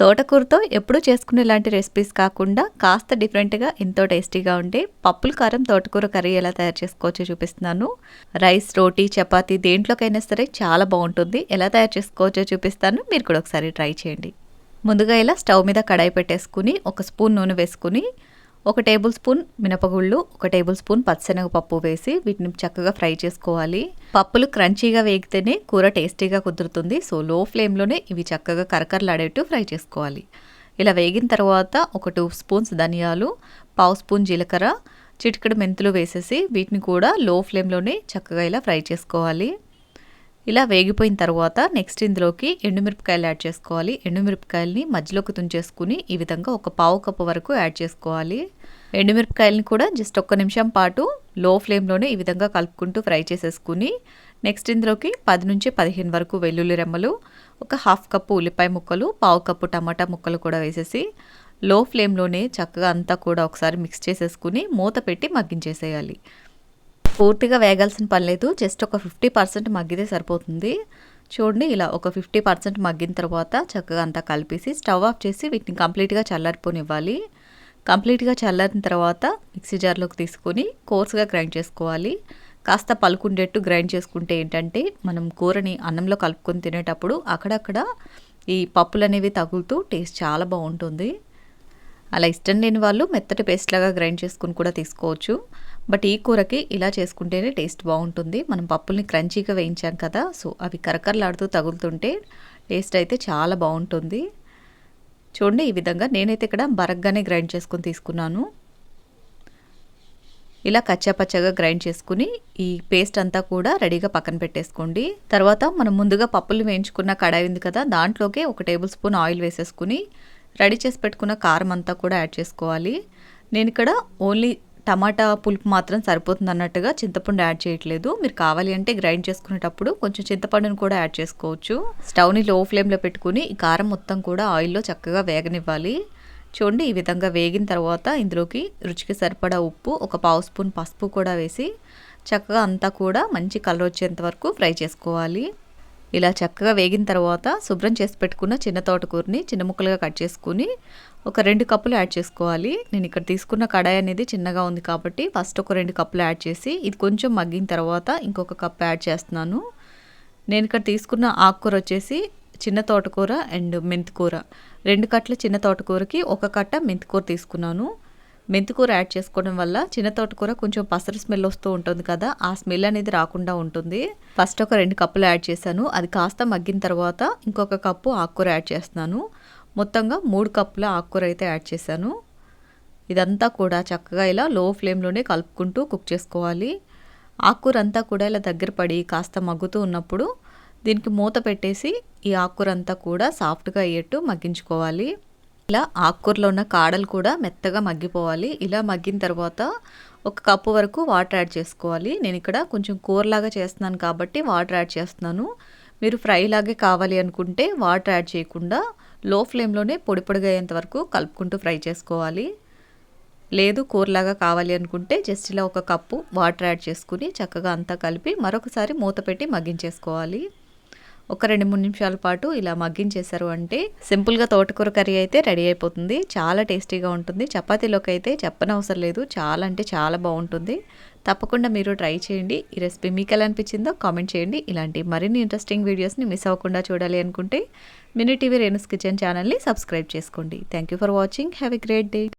తోటకూరతో ఎప్పుడు చేసుకునే లాంటి రెసిపీస్ కాకుండా కాస్త డిఫరెంట్గా ఎంతో టేస్టీగా ఉండే పప్పుల కారం తోటకూర కర్రీ ఎలా తయారు చేసుకోవచ్చో చూపిస్తున్నాను. రైస్ రోటీ చపాతీ దేంట్లోకైనా సరే చాలా బాగుంటుంది. ఎలా తయారు చేసుకోవచ్చో చూపిస్తాను. మీరు కూడా ఒకసారి ట్రై చేయండి. ముందుగా ఇలా స్టవ్ మీద కడాయి పెట్టేసుకుని ఒక స్పూన్ నూనె వేసుకుని ఒక టేబుల్ స్పూన్ మినపగుళ్ళు ఒక టేబుల్ స్పూన్ పచ్చనగపప్పు వేసి వీటిని చక్కగా ఫ్రై చేసుకోవాలి. పప్పులు క్రంచీగా వేగితేనే కూర టేస్టీగా కుదురుతుంది. సో లో ఫ్లేమ్లోనే ఇవి చక్కగా కరకరలాడేట్టు ఫ్రై చేసుకోవాలి. ఇలా వేగిన తర్వాత ఒక టూ స్పూన్స్ ధనియాలు పావు స్పూన్ జీలకర్ర చిటికడు మెంతులు వేసేసి వీటిని కూడా లో ఫ్లేమ్లోనే చక్కగా ఇలా ఫ్రై చేసుకోవాలి. ఇలా వేగిపోయిన తర్వాత నెక్స్ట్ ఇందులోకి ఎండుమిరపకాయలు యాడ్ చేసుకోవాలి. ఎండుమిరపకాయలని మధ్యలోకి తుంచేసుకుని ఈ విధంగా ఒక పావు కప్పు వరకు యాడ్ చేసుకోవాలి. ఎండుమిరపకాయలని కూడా జస్ట్ ఒక్క నిమిషం పాటు లో ఫ్లేమ్లోనే ఈ విధంగా కలుపుకుంటూ ఫ్రై చేసేసుకుని నెక్స్ట్ ఇందులోకి పది నుంచి పదిహేను వరకు వెల్లుల్లి రెమ్మలు ఒక హాఫ్ కప్పు ఉల్లిపాయ ముక్కలు పావు కప్పు టమాటా ముక్కలు కూడా వేసేసి లో ఫ్లేమ్లోనే చక్కగా అంతా కూడా ఒకసారి మిక్స్ చేసేసుకుని మూత పెట్టి మగ్గించేసేయాలి. పూర్తిగా వేగాల్సిన పని లేదు. జస్ట్ ఒక ఫిఫ్టీ పర్సెంట్ మగ్గితే సరిపోతుంది. చూడండి ఇలా ఒక ఫిఫ్టీ పర్సెంట్ మగ్గిన తర్వాత చక్కగా అంతా కలిపేసి స్టవ్ ఆఫ్ చేసి వీటిని కంప్లీట్గా చల్లారిపోనివ్వాలి. కంప్లీట్గా చల్లారిన తర్వాత మిక్సీ జార్లోకి తీసుకొని కోర్స్గా గ్రైండ్ చేసుకోవాలి. కాస్త పలుకుండేట్టు గ్రైండ్ చేసుకుంటే ఏంటంటే మనం కూరని అన్నంలో కలుపుకొని తినేటప్పుడు అక్కడక్కడ ఈ పప్పులు అనేవి తగులుతూ టేస్ట్ చాలా బాగుంటుంది. అలా ఇష్టం లేని వాళ్ళు మెత్తటి పేస్ట్ లాగా గ్రైండ్ చేసుకుని కూడా తీసుకోవచ్చు. బట్ ఈ కూరకి ఇలా చేసుకుంటేనే టేస్ట్ బాగుంటుంది. మనం పప్పుల్ని క్రంచీగా వేయించాం కదా సో అవి కరకరలాడుతూ తగులుతుంటే టేస్ట్ అయితే చాలా బాగుంటుంది. చూడండి ఈ విధంగా నేనైతే ఇక్కడ బరగ్గానే గ్రైండ్ చేసుకొని తీసుకున్నాను. ఇలా కచ్చాపచ్చగా గ్రైండ్ చేసుకుని ఈ పేస్ట్ అంతా కూడా రెడీగా పక్కన పెట్టేసుకోండి. తర్వాత మనం ముందుగా పప్పులు వేయించుకున్న కడాయి ఉంది కదా దాంట్లోకి ఒక టేబుల్ స్పూన్ ఆయిల్ వేసేసుకుని రెడీ చేసి పెట్టుకున్న కారం అంతా కూడా యాడ్ చేసుకోవాలి. నేను ఇక్కడ ఓన్లీ టమాటా పులుపు మాత్రం సరిపోతుంది అన్నట్టుగా చింతపండు యాడ్ చేయట్లేదు. మీరు కావాలి అంటే గ్రైండ్ చేసుకునేటప్పుడు కొంచెం చింతపండును కూడా యాడ్ చేసుకోవచ్చు. స్టవ్ని లో ఫ్లేమ్లో పెట్టుకుని ఈ కారం మొత్తం కూడా ఆయిల్లో చక్కగా వేగనివ్వాలి. చూడండి ఈ విధంగా వేగిన తర్వాత ఇందులోకి రుచికి సరిపడా ఉప్పు ఒక పావు స్పూన్ పసుపు కూడా వేసి చక్కగా అంతా కూడా మంచి కలర్ వచ్చేంత వరకు ఫ్రై చేసుకోవాలి. ఇలా చక్కగా వేగిన తర్వాత శుభ్రం చేసి పెట్టుకున్న చిన్న తోటకూరని చిన్న ముక్కలుగా కట్ చేసుకుని ఒక రెండు కప్పులు యాడ్ చేసుకోవాలి. నేను ఇక్కడ తీసుకున్న కడాయి అనేది చిన్నగా ఉంది కాబట్టి ఫస్ట్ ఒక రెండు కప్పులు యాడ్ చేసి ఇది కొంచెం మగ్గిన తర్వాత ఇంకొక కప్ యాడ్ చేస్తున్నాను. నేను ఇక్కడ తీసుకున్న ఆకుకూర వచ్చేసి చిన్న తోటకూర అండ్ మెంతికూర. రెండు కట్టల చిన్న తోటకూరకి ఒక కట్ట మెంతికూర తీసుకున్నాను. మెంతికూర యాడ్ చేసుకోవడం వల్ల చిన్న తోటకూర కొంచెం పసరు స్మెల్ వస్తూ ఉంటుంది కదా ఆ స్మెల్ అనేది రాకుండా ఉంటుంది. ఫస్ట్ ఒక రెండు కప్పులు యాడ్ చేశాను. అది కాస్త మగ్గిన తర్వాత ఇంకొక కప్పు ఆకుకూర యాడ్ చేస్తున్నాను. మొత్తంగా మూడు కప్పుల ఆకుకూర అయితే యాడ్ చేశాను. ఇదంతా కూడా చక్కగా ఇలా లో ఫ్లేమ్లోనే కలుపుకుంటూ కుక్ చేసుకోవాలి. ఆకుకూర అంతా కూడా ఇలా దగ్గర పడి కాస్త మగ్గుతూ ఉన్నప్పుడు దీనికి మూత పెట్టేసి ఈ ఆకుకూర అంతా కూడా సాఫ్ట్గా అయ్యేట్టు మగ్గించుకోవాలి. ఇలా ఆకుకూరలో ఉన్న కాడలు కూడా మెత్తగా మగ్గిపోవాలి. ఇలా మగ్గిన తర్వాత ఒక కప్పు వరకు వాటర్ యాడ్ చేసుకోవాలి. నేను ఇక్కడ కొంచెం కూరలాగా చేస్తున్నాను కాబట్టి వాటర్ యాడ్ చేస్తున్నాను. మీరు ఫ్రై లాగే కావాలి అనుకుంటే వాటర్ యాడ్ చేయకుండా లో ఫ్లేమ్లోనే పొడి పొడిగా అయ్యేంత వరకు కలుపుకుంటూ ఫ్రై చేసుకోవాలి. లేదు కూరలాగా కావాలి అనుకుంటే జస్ట్ ఇలా ఒక కప్పు వాటర్ యాడ్ చేసుకుని చక్కగా అంతా కలిపి మరొకసారి మూత పెట్టి మగ్గించేసుకోవాలి. ఒక రెండు మూడు నిమిషాల పాటు ఇలా మగ్గించేశారు అంటే సింపుల్గా తోటకూర కర్రీ అయితే రెడీ అయిపోతుంది. చాలా టేస్టీగా ఉంటుంది. చపాతీలోకి అయితే చెప్పనవసరం లేదు. చాలా అంటే చాలా బాగుంటుంది. తప్పకుండా మీరు ట్రై చేయండి. ఈ రెసిపీ మీకు ఎలా అనిపించిందో కామెంట్ చేయండి. ఇలాంటి మరిన్ని ఇంట్రెస్టింగ్ వీడియోస్ని మిస్ అవ్వకుండా చూడాలి అనుకుంటే మినీ టీవీ రేణుస్ కిచెన్ ఛానల్ని సబ్స్క్రైబ్ చేసుకోండి. Thank you for watching. Have a great day.